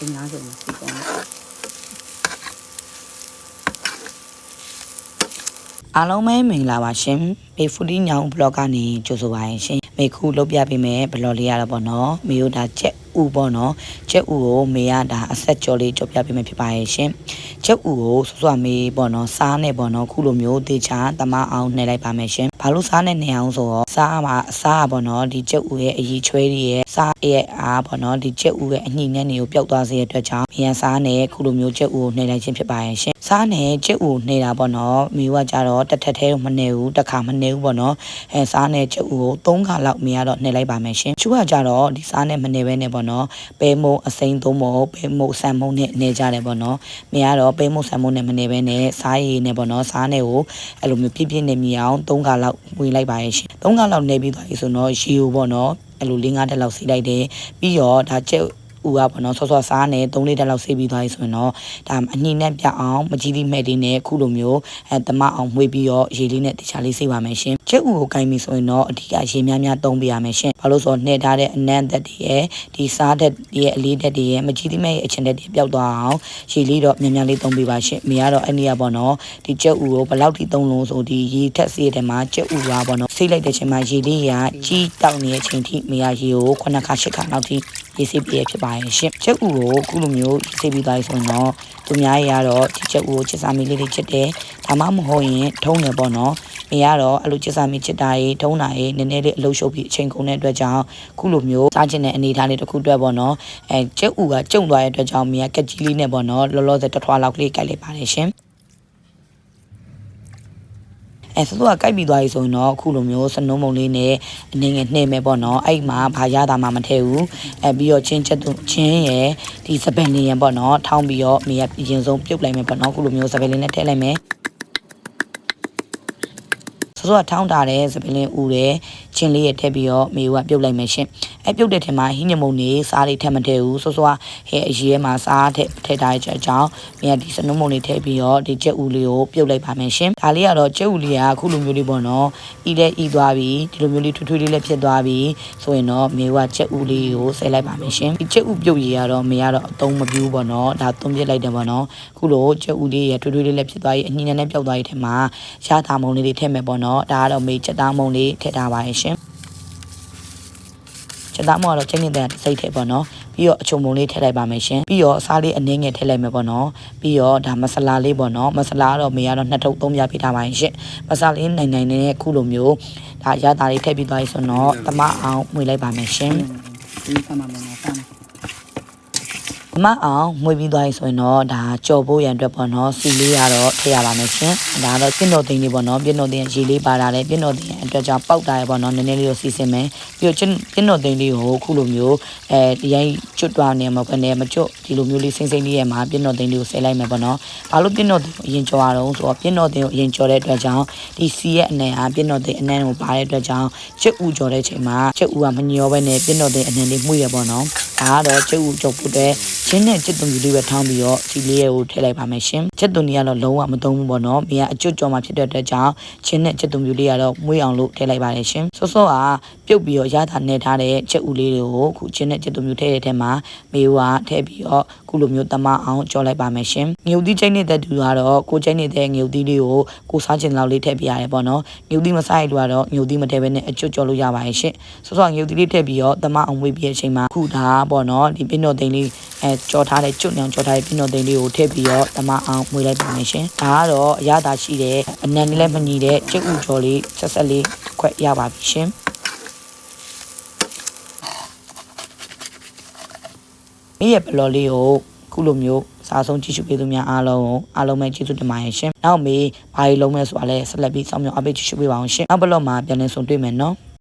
အင်္ဂါဆိုရင်စီကောင်းအားလုံးပဲမင်္ဂလာပါရှင်ပေဖူဒီညောင်ဘလော့ကနေကြိုဆိုပါရင်ရှင်မေခုလုတ်ပြပေးမယ်ဘလော့လေးရတော့ပေါ့နော်မေတို့ဒါချက် ဥပေါ့နော်ချက်ဥကိုမေကဒါအဆက်ကြော်လေးကြော်ပြပေးမယ်ဖြစ်ပါရဲ့ရှင်ချက်ဥကိုဆွဆွမေပေါ့နော်စားနဲ့ပေါ့နော်ခုလိုမျိုးတေချာတမအောင်နှိပ်လိုက်ပါမယ်ရှင်ဘာလို့စားနဲ့နေအောင်ဆိုတော့စားမှာအစားပေါ့နော်ဒီချက်ဥရဲ့အကြီးချွဲတွေရဲ့စားရဲ့အားပေါ့နော်ဒီချက်ဥရဲ့အညှိနှက်တွေကိုပျောက်သွားစေတဲ့အတွက်ကြောင့်မြန်စားနဲ့ခုလိုမျိုးချက်ဥကိုနှိပ်လိုက်ခြင်းဖြစ်ပါရဲ့ရှင် စားနဲ့ချက်ဥနှိပ်တာပေါ့နော်မိကကြတော့တစ်ထက်သေးမနေဘူးတစ်ခါမနေဘူးပေါ့နော်အဲစားနဲ့ချက်ဥကို၃ခါလောက်မိရတော့နှိပ်လိုက်ပါမယ်ရှင်ချူကကြတော့ဒီစားနဲ့မနေဘဲနဲ့ပေါ့နော်ပဲမုံအစိမ်းသုံးမဟုတ်ပဲမုံဆန်မုံနဲ့နေကြတယ်ပေါ့နော်မိကတော့ပဲမုံဆန်မုံနဲ့မနေဘဲနဲ့စားရည်နဲ့ပေါ့နော်စားနဲ့ကိုအဲ့လိုမျိုးပြည့်ပြည့်နဲ့မြည်အောင်၃ခါလောက်ဝေလိုက်ပါရဲ့ရှင်၃ခါလောက်နေပြီးသွားပြီဆိုတော့ရှီကိုပေါ့နော်အဲ့လို၄၅တက်လောက်စီးလိုက်တယ်ပြီးတော့ဒါချက် ဥကပေါ့နော်ဆော့ဆော့စားနေ3လေးတက်လောက်ဆေးပြီးသွားပြီဆိုရင်တော့ဒါအညိနဲ့ပြအောင်မကြီးလေးမဲ့လေးနဲ့ခုလိုမျိုးအဲတမအောင်မှွေးပြီးတော့ရေလေးနဲ့တခြားလေးဆေးပါမယ်ရှင်ချက်ဥကိုကင်ပြီဆိုရင်တော့အဓိကရေများများသုံးပေးရမယ်ရှင်ဘာလို့ဆိုတော့နှဲထားတဲ့အနံ့သက်တွေရဲ့ဒီစားသက်တွေရဲ့အလေးသက်တွေရဲ့မကြီးလေးမဲ့ရဲ့အချင်းသက်တွေပျောက်သွားအောင်ရေလေးတော့များများလေးသုံးပေးပါရှင်မိကတော့အဲ့ဒီကပေါ့နော်ဒီချက်ဥကိုဘယ်လောက်ထိသုံးလို့ဆိုဒီရေထက်ဆေးတဲ့မှာချက်ဥကပေါ့နော်ဆေးလိုက်တဲ့ချိန်မှာရေလေးကကြီးတောက်နေတဲ့အချိန်ထိမိရရေကိုခုနှစ်ခါရှစ်ခါလောက်ထိရေးစေးပြည့်ဖြစ်ပါရဲ့ရှင်ချက်ဥကိုခုလိုမျိုးရေးစေးပြီးသားဆိုရင်တော့သူများရေကတော့ဒီချက်ဥကိုချစ်စာမီလေးလေးချစ်တယ်ဒါမှမဟုတ်ရင်ထုံးတယ်ပေါ့နော် မေကတော့အဲ့လိုချစ်စာမီချစ်တာရေးထုံးတာရေးနည်းနည်းလေးအလုပ်ရှုပ်ပြီးအချိန်ကုန်တဲ့အတွက်ကြောင့်ခုလိုမျိုးစားချင်တဲ့အနေအထားလေးတစ်ခုအတွက်ပေါ့နော်အဲချက်ဥကကျုံသွားတဲ့အတွက်ကြောင့်မေကကက်ကြီးလေးနဲ့ပေါ့နော်လောလောဆယ်တစ်ထွားလောက်ကလေးကြိုက်လိုက်ပါတယ်ရှင်အဲဆိုတော့ကြိုက်ပြီးသွားပြီဆိုရင်တော့အခုလိုမျိုးစနုံးမုံလေးနဲ့အနေငယ်နှိမ့်မယ်ပေါ့နော်အဲ့မှာဘာရတာမှမထည့်ဘူးအဲပြီးတော့ချင်းချက်ချင်းရယ်ဒီစပယ်နေရယ်ပေါ့နော်ထောင်းပြီးတော့မေကအရင်ဆုံးပြုတ်လိုက်မယ်ပေါ့နော်အခုလိုမျိုးစပယ်လေးနဲ့ထည့်လိုက်မယ် ဆိုတော့ထောင်းတာတဲ့စပယ်လင်းဥတယ်ချင်းလေးရထည့်ပြီးတော့မေကပြုတ်လိုက်မယ်ရှင် အဲပြုတ်တဲ့ထင်မှာဟင်းညမုံနေစားလေးထည့်မထည့်ဘူးဆိုဆိုကဟဲအရေးမှာစားထည့်ထည့်ထားတဲ့အကြောင်းမေကဒီစနုံးမုံလေးထည့်ပြီးတော့ဒီချက်ဥလေးကိုပြုတ်လိုက်ပါမယ်ရှင်ဒါလေးကတော့ချက်ဥလေးကအခုလိုမျိုးလေးပေါ့နော်ဤတဲ့ဤသွားပြီဒီလိုမျိုးလေးထွေးထွေးလေးလည်းဖြစ်သွားပြီဆိုရင်တော့မေကချက်ဥလေးကိုဆဲလိုက်ပါမယ်ရှင်ဒီချက်ဥပြုတ်ရည်ကတော့မေကတော့အသုံးမပြူးပေါ့နော်ဒါသုံးပြစ်လိုက်တယ်ပေါ့နော်ခုလိုချက်ဥလေးရထွေးထွေးလေးလည်းဖြစ်သွားပြီအညဉ့်နဲ့ပြောက်သွားပြီထဲမှာရထားမုံလေးတွေထည့်မယ်ပေါ့နော်ဒါကတော့မေချက်သားမုံလေးထည့်ထားပါရဲ့ရှင် ချက်သားမကတော့ချိန်နေတဲ့စိတ်ထဲပေါ့နော်ပြီးတော့အချုံပုံလေးထည့်လိုက်ပါမယ်ရှင်ပြီးတော့အစားလေးအနည်းငယ်ထည့်လိုက်မယ်ပေါ့နော်ပြီးတော့ဒါမဆလာလေးပေါ့နော်မဆလာကတော့မေကတော့နှစ်ထုပ်သုံးပြပေးထားပါရင်ရှင်မဆလာလေးနိုင်နိုင်နဲ့ခုလိုမျိုးဒါရတာလေးထည့်ပြီးသွားပြီဆိုတော့တမအောင်မှွေလိုက်ပါမယ်ရှင်ဒီကမှမငါစမ်း အမအောင်မှွေပြီးသွားပြီဆိုရင်တော့ဒါကြော်ဖို့ရန်အတွက်ပေါ့နော်စီလေးကတော့ထည့်ရပါမယ်ရှင်ဒါကတော့ပြင်းတော်သိန်းလေးပေါ့နော်ပြင်းတော်သိန်းရေလေးပါတာလေပြင်းတော်သိန်းအတွက်ကြောင့်ပေါက်တာရပေါ့နော်နည်းနည်းလေးကိုစီစဉ်မယ်ပြီးတော့ပြင်းတော်သိန်းလေးကိုခုလိုမျိုးအဲဒီရိုင်းကျွတ်သွားနေမှာပဲねမကျွတ်ဒီလိုမျိုးလေးစိမ့်စိမ့်လေးရဲ့မှာပြင်းတော်သိန်းလေးကိုဆဲလိုက်မယ်ပေါ့နော်ဘာလို့ပြင်းတော်သိန်းကိုအရင်ကြော်ရအောင်ဆိုတော့ပြင်းတော်သိန်းကိုအရင်ကြော်တဲ့အတွက်ကြောင့်ဒီစီရဲ့အနေအားပြင်းတော်သိန်းအနံ့ကိုပါတဲ့အတွက်ကြောင့်ချက်ဥကြော်တဲ့ချိန်မှာချက်ဥကမညောပဲနဲ့ပြင်းတော်သိန်းအနံ့လေးမှုရပေါ့နော်ဒါကတော့ချက်ဥကြော်ဖို့အတွက်ချင်းနဲ့ချက်သွန်ကြီးလေးပဲထောင်းပြီးတော့စီလေးရဲ့ကိုထည့်လိုက်ပါမယ်ရှင်ချက်သွန်ကြီးကတော့လုံးဝမသုံးဘူးပေါ့နော်မိကအကျွတ်ကြော်မှာဖြစ်တဲ့အတွက်ကြောင့်ချင်းနဲ့ချက်သွန်ကြီးလေးကတော့မွေးအောင်လို့ထည့်လိုက်ပါတယ်ရှင်စောစောကပြုတ်ပြီးတော့ရတာနေထားတဲ့ချက်ဥလေးတွေကိုခုချင်းနဲ့ချက်သွန်ကြီးထည့်တဲ့ထဲမှာမေဝါထည့်ပြီးတော့ခုလိုမျိုးတမအောင်ကြော်လိုက်ပါမယ်ရှင်ငြုပ်သီးချိတ်နေတဲ့သူကတော့ကိုချိတ်နေတဲ့ငြုပ်သီးလေးကိုကိုစားချင်လောက်လေးထည့်ပြရတယ်ပေါ့နော်ငြုပ်သီးမစားရလို့ကတော့ငြုပ်သီးမထည့်ဘဲနဲ့အကျွတ်ကြော်လို့ရပါတယ်ရှင်စောစောငြုပ်သီးလေးထည့်ပြီးတော့တမအောင်ဝေးပြီးတဲ့အချိန်မှာခုဒါပေါ့နော်ဒီပင်းတော်သိန်းလေးအဲကြော်ထားတဲ့ကျွတ်ညောင်ကြော်ထားတဲ့ပင်းတော်သိန်းလေးကိုထည့်ပြီးတော့တမအောင်မွေးလိုက်ပါမယ်ရှင်ဒါကတော့အရသာရှိတဲ့အနံလေးလည်းမညီတဲ့ကျွတ်ဥကြော်လေးဆက်ဆက်လေးခွက်ရပါပြီရှင်မိရဲ့ဘလော်လေးကိုခုလိုမျိုးစားဆုံးကြည့်ရှုပေးသူများအားလုံးကိုအားလုံးပဲကျေးဇူးတင်ပါတယ်ရှင်။နောက်မေးဘာတွေလုံးမဲ့ဆိုတာလဲဆက်လက်ပြီးစောင့်မျှော်အားပေးကြည့်ရှုပေးပါအောင်ရှင်။နောက်ဘလော့မှာပြန်လည်ဆုံတွေ့မယ်နော်။